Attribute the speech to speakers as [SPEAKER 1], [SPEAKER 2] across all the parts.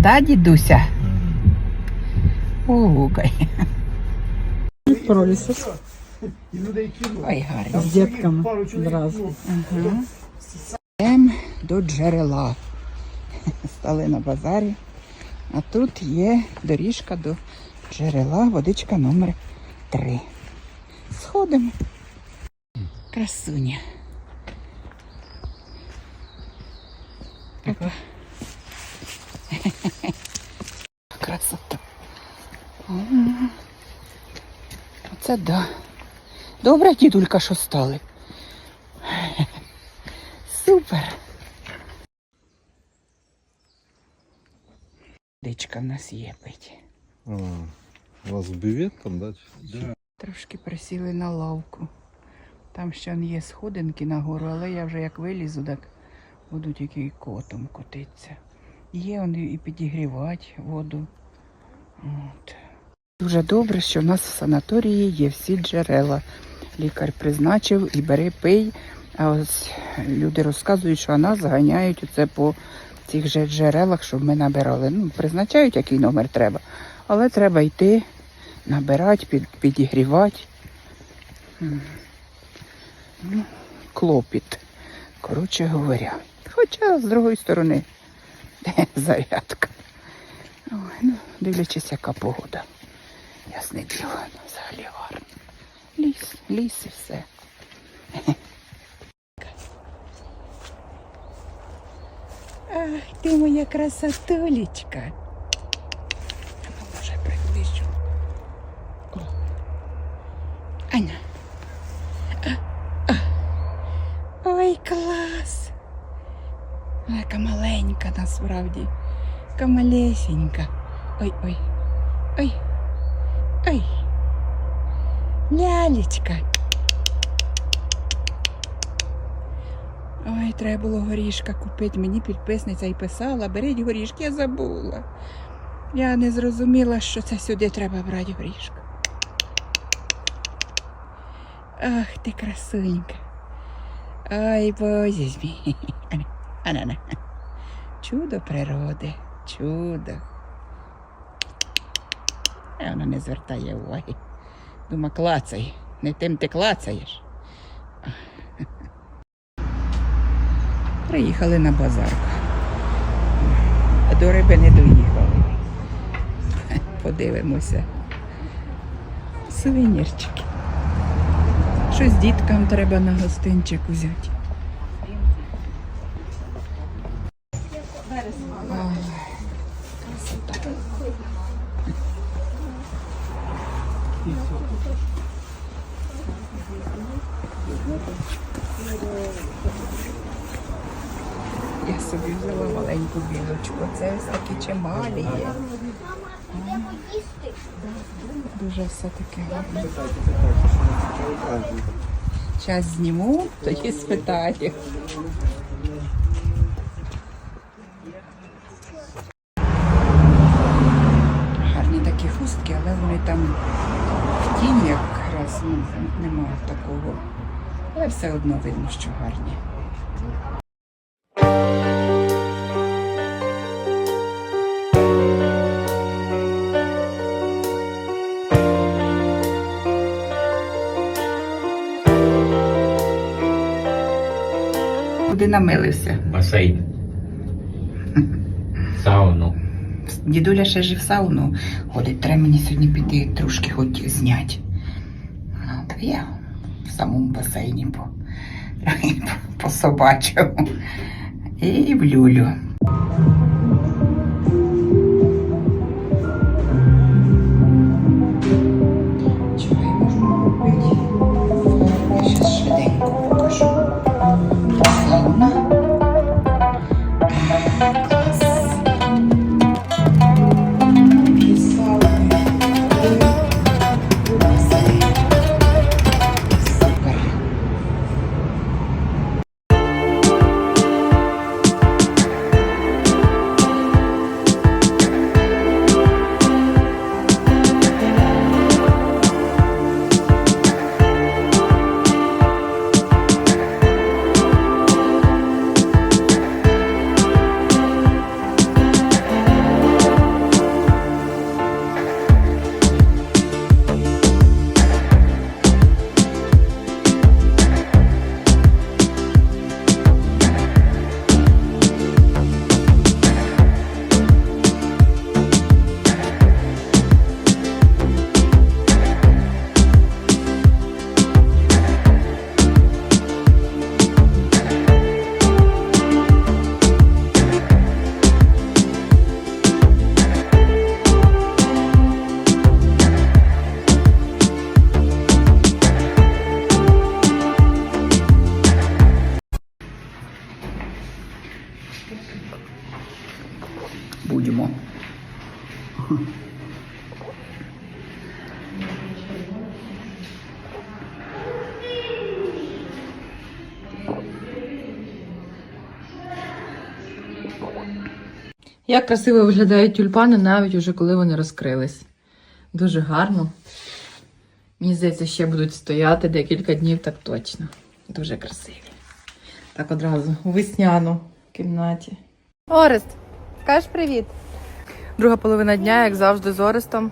[SPEAKER 1] Да, дідуся? Угукай.
[SPEAKER 2] Пролісок
[SPEAKER 1] Ой, гарно.
[SPEAKER 2] з дітками одразу.
[SPEAKER 1] Ага. Йдемо до джерела. Стали на базарі. А тут є доріжка до джерела, водичка номер 3. Сходимо. Красуня. Опа. Оце да. Добре, дідулька, що стали. Супер. Дичка в нас є пить.
[SPEAKER 3] А, у вас бювет там, да?
[SPEAKER 1] Трошки присіли на лавку. Там ще є сходинки нагору, але я вже як вилізу, так буду тільки котом котитися. Є вони і підігрівати воду. От. Дуже добре, що в нас в санаторії є всі джерела. Лікар призначив і бери пий. А ось люди розказують, що нас заганяють оце по цих же джерелах, щоб ми набирали. Ну, призначають, який номер треба. Але треба йти, набирати, під, підігрівати. Ну, клопіт. Коротше говоря. Хоча з другої сторони зарядка. Ой, ну, дивлячись, яка погода. Ясне діло, ну, взагалі гарно. Ліс, ліс і все. Ах, ти моя красотулечка. Ну, Може, приближу. О. Аня. А, а. Ой, клас. Ой, Яка маленька насправді. Яка малесенька. Ой, ой. Ой. Ой. Лялечка. Ой, треба було горішка купити. Мені підписниця і писала, беріть горішки, я забула. Я не зрозуміла, що це сюди треба брати горішка. Ах, ти красунька. Ой, боже мій. Ана, ана, ана. Чудо природи, чудо. А вона не звертає уваги. Дума, клацай. Не тим ти клацаєш. Приїхали на базарку. До риби не доїхали. Подивимося. Сувенірчики. Щось діткам треба на гостинчик взяти. Я собі взяла маленьку білочку. Це ось такі чималі є. Дуже все таке гарне. Зараз зніму, тоді спитаю. Гарні такі хустки, але вони там в тіні якраз ну, немає такого. Але все одно видно, що гарні. Куди намилився?
[SPEAKER 4] басейн. Сауну.
[SPEAKER 1] Дідуля ще жив сауну ходить. Треба мені сьогодні піти трошки хоч зняти. Ну, так я в самому басейні по, по собачому. І в люлю.
[SPEAKER 2] Як красиво виглядають тюльпани, навіть уже коли вони розкрились. Дуже гарно. Мені здається, ще будуть стояти декілька днів, так точно. Дуже красиві. Так одразу у весняну кімнаті. Орест, скажеш привіт. Друга половина дня, як завжди, з Орестом.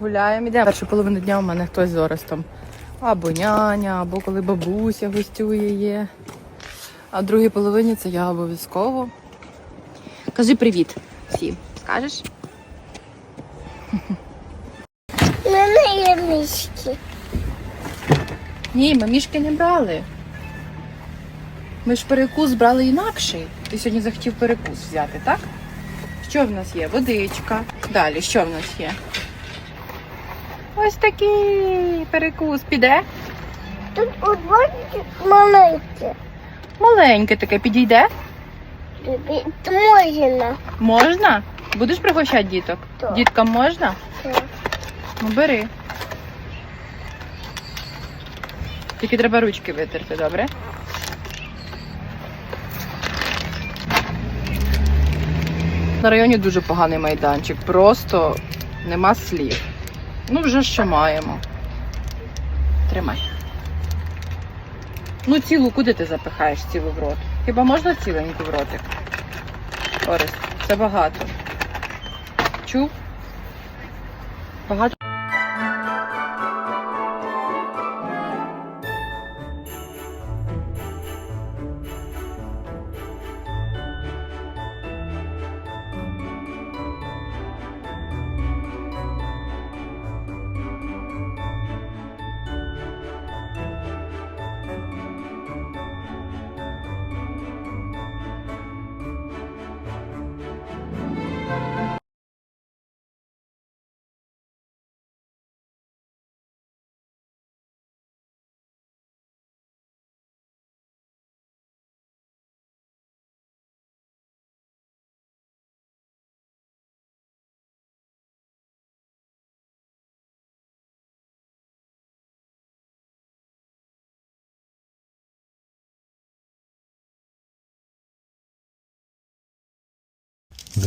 [SPEAKER 2] Гуляємо. Ідемо. Першу половину дня у мене хтось з Орестом. Або няня, або коли бабуся гостює є. А в другій половині це я обов'язково. Кажи привіт всім. Скажеш?
[SPEAKER 4] У мене є мішки.
[SPEAKER 2] Ні, ми мішки не брали. Ми ж перекус брали інакший. Ти сьогодні захотів перекус взяти, так? Що в нас є? Водичка. Далі, що в нас є? Ось такий перекус піде.
[SPEAKER 4] Тут одводять маленьке.
[SPEAKER 2] Маленьке таке підійде.
[SPEAKER 4] Можна.
[SPEAKER 2] Можна? Будеш пригощати діток?
[SPEAKER 4] Так.
[SPEAKER 2] Діткам можна?
[SPEAKER 4] Так.
[SPEAKER 2] Ну бери. Тільки треба ручки витерти, добре? На районі дуже поганий майданчик, просто нема слів. Ну, вже що маємо. Тримай. Ну, цілу куди ти запихаєш цілу в рот? Хіба можна ціленьку в ротик? Орес, це багато. Чув? Багато.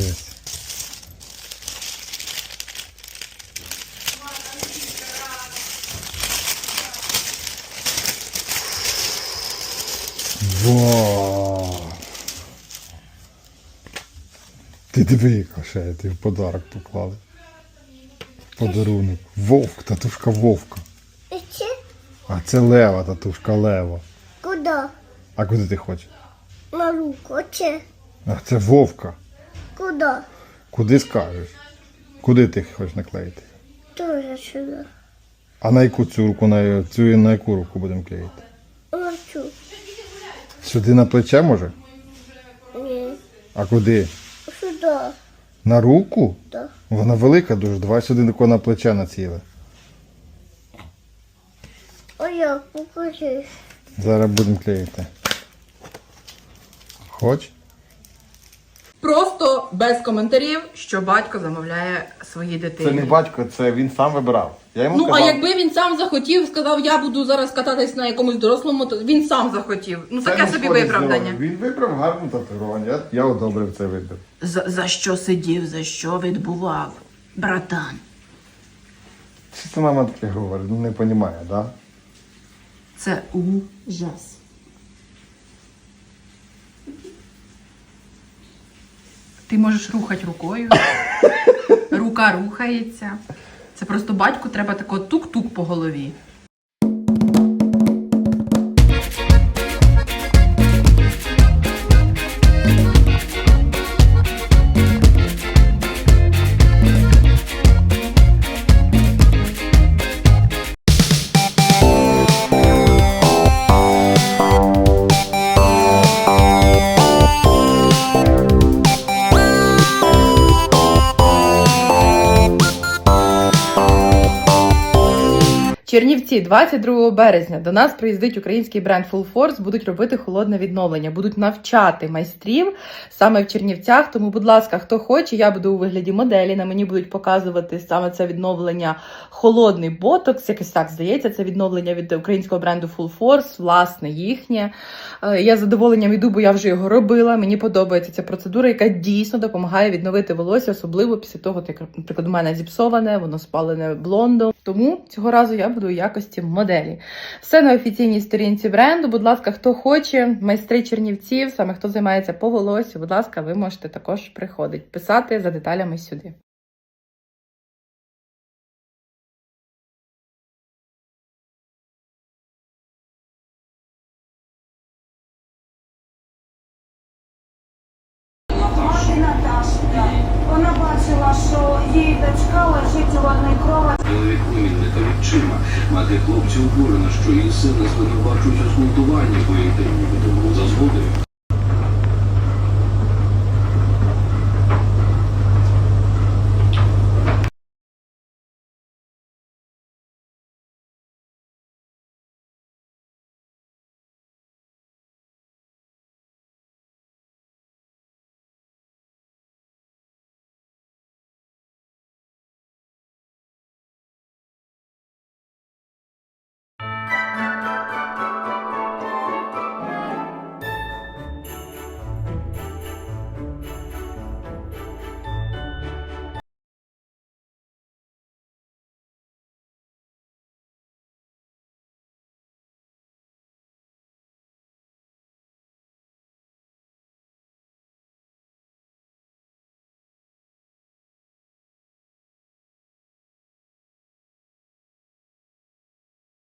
[SPEAKER 3] Дивись. Вау! Ти диви, яка ще ти в подарок поклали. Подарунок. Вовк, татушка вовка.
[SPEAKER 4] І ще
[SPEAKER 3] А це лева, татушка лева.
[SPEAKER 4] куди?
[SPEAKER 3] А куди ти хочеш?
[SPEAKER 4] На руку. Чи
[SPEAKER 3] А це вовка.
[SPEAKER 4] Куди?
[SPEAKER 3] Куди скажеш? Куди ти хочеш наклеїти?
[SPEAKER 4] Тоже сюди.
[SPEAKER 3] А на яку цю руку, на цю на яку руку будемо клеїти?
[SPEAKER 4] Оцю.
[SPEAKER 3] Сюди на плече може?
[SPEAKER 4] Ні.
[SPEAKER 3] А куди?
[SPEAKER 4] Сюди.
[SPEAKER 3] На руку?
[SPEAKER 4] Так.
[SPEAKER 3] Вона велика дуже. Давай сюди тако на плече націле.
[SPEAKER 4] О, як покажи.
[SPEAKER 3] Зараз будемо клеїти. Хоч?
[SPEAKER 2] Без коментарів, що батько замовляє своїй дитині.
[SPEAKER 3] батько, це він сам вибирав. Я йому
[SPEAKER 2] Ну, а якби він сам захотів, сказав, я буду зараз кататись на якомусь дорослому, то він сам захотів. Ну, таке собі виправдання.
[SPEAKER 3] Він вибрав гарне татуювання. Я, я одобрив цей вибір.
[SPEAKER 1] За, за що сидів, за що відбував, братан?
[SPEAKER 3] Що це мама таке говорить? Ну не розуміє, так? Да?
[SPEAKER 1] Це ужас.
[SPEAKER 2] Ти можеш рухати рукою. Рука рухається. Це просто батьку треба тако тук-тук по голові. Чернівці, 22 березня до нас приїздить український бренд Full Force, будуть робити холодне відновлення, будуть навчати майстрів саме в Чернівцях. Тому, будь ласка, хто хоче, я буду у вигляді моделі. На мені будуть показувати саме це відновлення холодний ботокс. Якось так здається. Це відновлення від українського бренду Full Force, власне, їхнє. Е, Я з задоволенням іду, бо я вже його робила. Мені подобається ця процедура, яка дійсно допомагає відновити волосся, особливо після того, як, наприклад, у мене зіпсоване, воно спалене блондом. Тому цього разу я буду у якості моделі. Все на офіційній сторінці бренду. Будь ласка, хто хоче, майстри чернівців, саме хто займається по волосю, будь ласка, ви можете також приходити, писати за деталями сюди.
[SPEAKER 5] Вона бачила, що її дочка лежить у одній крові.
[SPEAKER 6] Чоловік племінника відчима. Мати хлопця обурена, що її сина звинувачують у зґвалтуванні, бо інтерв'ю тому за згодою.